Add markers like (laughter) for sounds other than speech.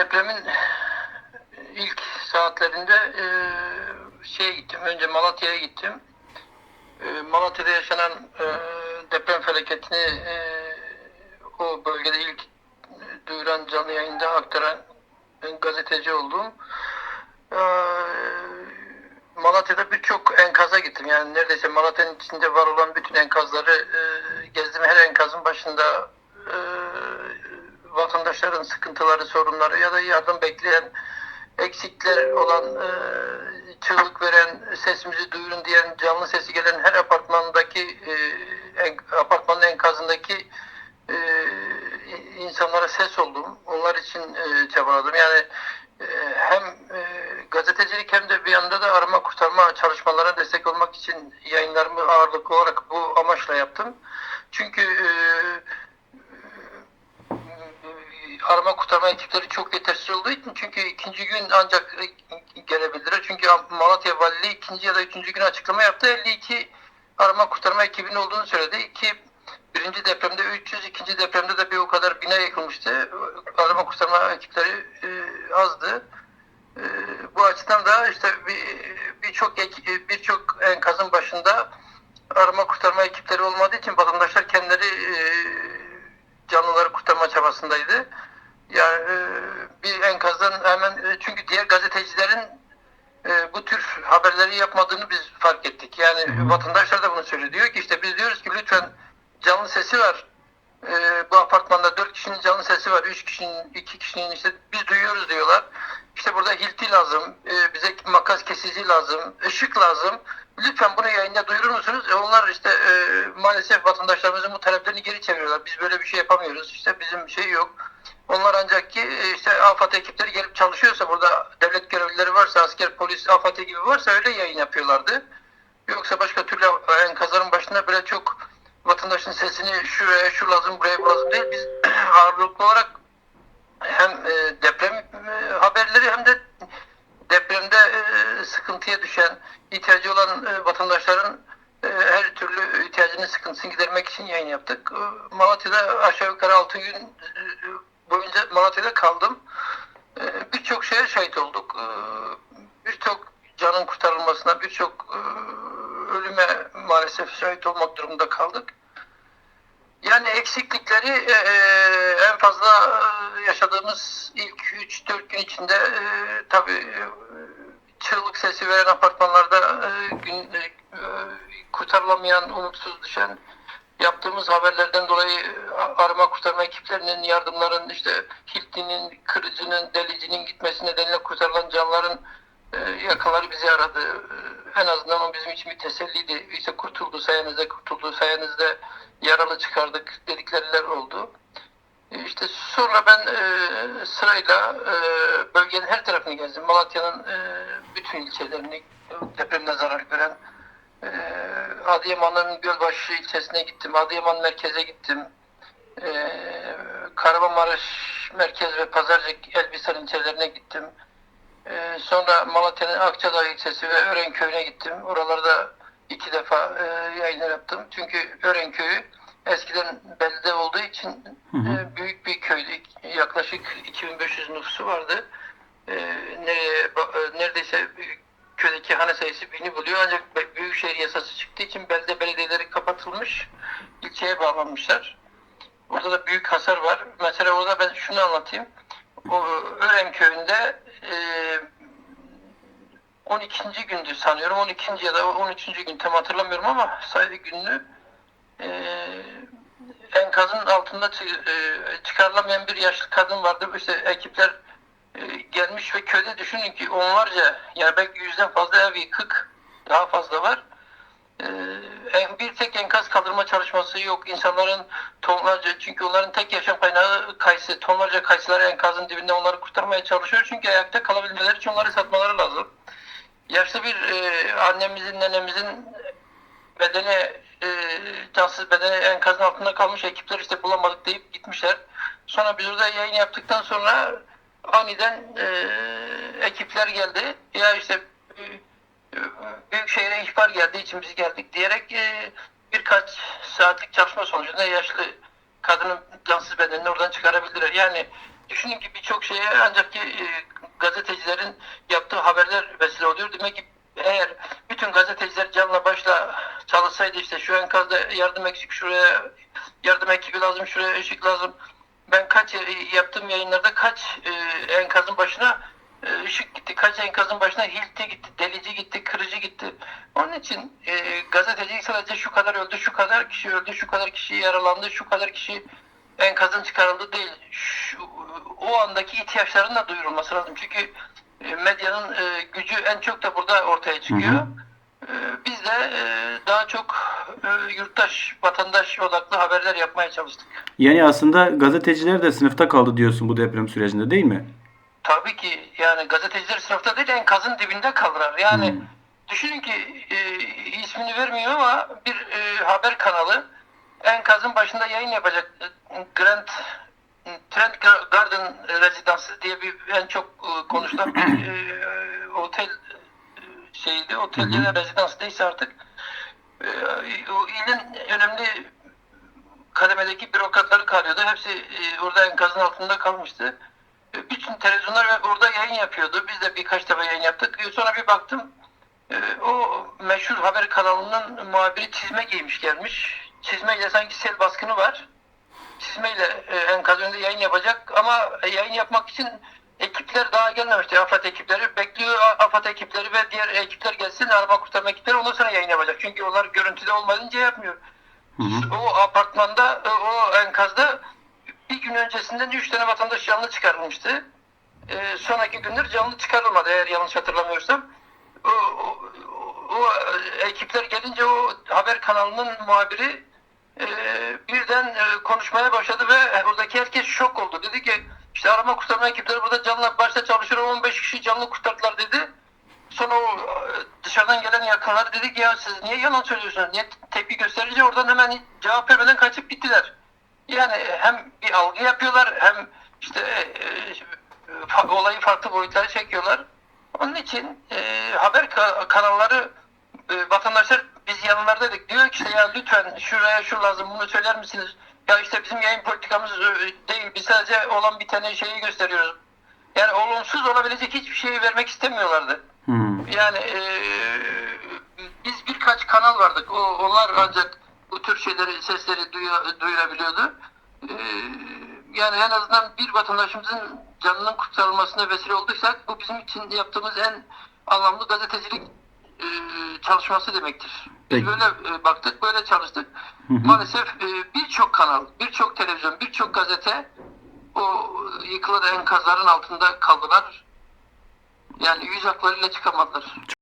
depremin ilk saatlerinde e, şeye gittim. Önce Malatya'ya gittim. E, Malatya'da yaşanan e, deprem felaketini e, o bölgede ilk duyuran canlı yayında aktaran gazeteci oldum. E, Malatya'da birçok enkaza gittim. Yani neredeyse Malatya'nın içinde var olan bütün enkazları e, gezdim. Her enkazın başında e, vatandaşların sıkıntıları, sorunları ya da yardım bekleyen eksikler olan, e, çığlık veren, sesimizi duyurun diyen, canlı sesi gelen her apartmandaki e, en, apartmanın enkazındaki e, insanlara ses oldum. Onlar için e, çabaladım. Yani hem gazetecilik hem de bir yanda da arama kurtarma çalışmalarına destek olmak için yayınlarımı ağırlıklı olarak bu amaçla yaptım. Çünkü e, arama kurtarma ekipleri çok yetersiz olduğu için çünkü ikinci gün ancak gelebildiler. Çünkü Malatya Valiliği ikinci ya da üçüncü gün açıklama yaptı. 52 arama kurtarma ekibinin olduğunu söyledi. ki birinci depremde 300, ikinci depremde de bir o kadar bina yıkılmıştı. Arama kurtarma ekipleri e, azdı. E, bu açıdan da işte bir birçok ek- birçok enkazın başında arama kurtarma ekipleri olmadığı için vatandaşlar kendileri e, canlıları kurtarma çabasındaydı. Yani e, bir enkazdan hemen e, çünkü diğer gazetecilerin e, bu tür haberleri yapmadığını biz fark ettik. Yani Hı hı. vatandaşlar da bunu söylüyor. Diyor ki işte biz diyoruz ki lütfen canlı sesi var. E, bu apartmanda dört kişinin canlı sesi var. Üç kişinin, iki kişinin işte biz duyuyoruz diyorlar. İşte burada hilti lazım. e, bize makas kesici lazım. ışık lazım. Lütfen bunu yayında duyurur musunuz? E, onlar işte e, maalesef vatandaşlarımızın bu taleplerini geri çeviriyorlar. Biz böyle bir şey yapamıyoruz. İşte bizim şey yok. Onlar ancak ki AFAD ekipleri gelip çalışıyorsa burada devlet görevlileri varsa asker, polis, AFAD ekibi varsa öyle yayın yapıyorlardı. Yoksa başka türlü enkazların başında böyle çok vatandaşın sesini şuraya şu lazım buraya bu lazım değil. Biz (clears throat) ağırlıklı olarak hem e, deprem e, haberleri hem de depremde e, sıkıntıya düşen, ihtiyacı olan vatandaşların her türlü ihtiyacını, sıkıntısını gidermek için yayın yaptık. Malatya'da aşağı yukarı 6 gün Malatya'da kaldım. E, Birçok şeye şahit olduk. E, Birçok canın kurtarılmasına, birçok e, ölüme maalesef şahit olmak durumunda kaldık. Yani eksiklikleri e, e, en fazla e, yaşadığımız ilk 3-4 gün içinde e, tabii çığlık sesi veren apartmanlarda e, gün, kurtarılamayan, umutsuz düşen yaptığımız haberlerden dolayı e, arama kurtarma ekiplerinin, yardımların, işte Hilti'nin, kırıcının, delicinin gitmesi nedeniyle kurtarılan canlıların e, yakınları bizi aradı. E, En azından o bizim için bir teselliydi. İşte kurtuldu sayenizde, kurtuldu sayenizde yaralı çıkardık dedikleriler oldu. İşte sonra ben e, sırayla e, bölgenin her tarafını gezdim. Malatya'nın e, bütün ilçelerini depremden zarar gören e, Adıyaman'ın Gölbaşı ilçesine gittim. Adıyaman merkeze gittim. E, Kahramanmaraş merkez ve Pazarcık Elbistan ilçelerine gittim. E, sonra Malatya'nın Akçadağ ilçesi ve Örenköy'üne gittim. Oralarda iki defa e, yayınlar yaptım. Çünkü Örenköy'ü eskiden belde olduğu için Hı hı. e, büyük bir köydü. Yaklaşık 2500 nüfusu vardı. E, nereye, e, neredeyse köydeki hane sayısı bini buluyor. Ancak Büyükşehir yasası çıktığı için belde belediyeleri kapatılmış. ilçeye bağlanmışlar. Orada da büyük hasar var. Mesela orada ben şunu anlatayım. O Ören köyünde e, 12. gündü sanıyorum. 12. ya da 13. gün tam hatırlamıyorum ama sayı gününü e, enkazın altında e, çıkarılamayan bir yaşlı kadın vardı. İşte ekipler gelmiş ve köyde düşünün ki onlarca yani belki yüzden fazla ev yıkık daha fazla var. Ee, bir tek enkaz kaldırma çalışması yok. İnsanların tonlarca çünkü onların tek yaşam kaynağı kayısı. Tonlarca kayısılar enkazın dibinde onları kurtarmaya çalışıyor. Çünkü ayakta kalabilmeleri için onları satmaları lazım. Yaşlı bir e, annemizin, nenemizin bedeni e, cansız bedeni enkazın altında kalmış ekipler işte bulamadık deyip gitmişler. Sonra biz orada yayın yaptıktan sonra aniden e, ekipler geldi. Ya işte e, Büyükşehir'e ihbar geldiği için geldik diyerek e, birkaç saatlik çalışma sonucunda yaşlı kadının cansız bedenini oradan çıkarabildiler. Yani düşünün ki birçok şeye ancak ki e, gazetecilerin yaptığı haberler vesile oluyor. Demek ki eğer bütün gazeteciler canla başla çalışsaydı işte şu enkazda yardım eksik şuraya yardım ekibi lazım şuraya ışık lazım. Ben kaç e, yaptığım yayınlarda kaç e, enkazın başına e, ışık gitti, kaç enkazın başına hilti gitti, delici gitti, kırıcı gitti. Onun için e, gazetecilik sadece şu kadar öldü, şu kadar kişi öldü, şu kadar kişi yaralandı, şu kadar kişi enkazın çıkarıldı değil. Şu, o andaki ihtiyaçların da duyurulması lazım. Çünkü e, medyanın e, gücü en çok da burada ortaya çıkıyor. Hı hı. E, Biz de e, daha çok e, yurttaş, vatandaş odaklı haberler yapmaya çalıştık. Yani aslında gazeteciler de sınıfta kaldı diyorsun bu deprem sürecinde değil mi? Tabii ki yani gazeteciler sınıfta değil enkazın dibinde kalırlar. Yani Hmm. düşünün ki e, ismini vermiyor ama bir e, haber kanalı enkazın başında yayın yapacak. Grand Trent Garden Residences diye bir en çok e, konuşulan bir (clears throat) e, otel e, şeydi. Otel ya da rezidans neyse artık. İlin önemli kademedeki bürokratları kalıyordu. Hepsi e, orada enkazın altında kalmıştı. E, bütün televizyonlar orada yayın yapıyordu. Biz de birkaç defa yayın yaptık. E, Sonra bir baktım o meşhur haber kanalının muhabiri çizme giymiş gelmiş. Çizmeyle sanki sel baskını var. Çizmeyle enkaz önünde yayın yapacak ama yayın yapmak için ekipler daha gelmemişti. AFAD ekipleri bekliyor. AFAD ekipleri ve diğer ekipler gelsin. Arama kurtarma ekipleri ondan sonra yayın yapacak. Çünkü onlar görüntüde olmayınca yapmıyor. Hı hı. O apartmanda, e, o enkazda bir gün öncesinden üç tane vatandaş canlı çıkarılmıştı. E, sonraki günler canlı çıkarılmadı eğer yanlış hatırlamıyorsam. O, o, o ekipler gelince o haber kanalının muhabiri e, birden e, konuşmaya başladı ve oradaki herkes şok oldu. Dedi ki işte arama kurtarma ekipleri burada canlı başta çalışıyor 15 kişi canlı kurtardılar dedi. Sonra o e, dışarıdan gelen yakınlar dedi ki ya siz niye yalan söylüyorsunuz? Niye tepki gösterince oradan hemen cevap vermeden kaçıp gittiler. Yani hem bir algı yapıyorlar hem işte e, e, olayı farklı boyutlara çekiyorlar. Onun için e, haber ka- kanalları e, vatandaşlar biz yanlarındaydık. Diyor ki işte ya lütfen şuraya şu lazım bunu söyler misiniz? Ya işte bizim yayın politikamız e, değil. Biz sadece olan bir tane şeyi gösteriyoruz. Yani olumsuz olabilecek hiçbir şeyi vermek istemiyorlardı. Hmm. Yani e, biz birkaç kanal vardık. O, onlar ancak bu tür şeyleri, sesleri duyu- duyurabiliyordu. E, yani en azından bir vatandaşımızın canının kurtarılmasına vesile olduysak bu bizim için yaptığımız en anlamlı gazetecilik çalışması demektir. Biz Peki. böyle e, baktık, böyle çalıştık. Hı hı. Maalesef e, birçok kanal, birçok televizyon, birçok gazete o yıkılan enkazların altında kaldılar. Yani yüz haklarıyla çıkamadılar.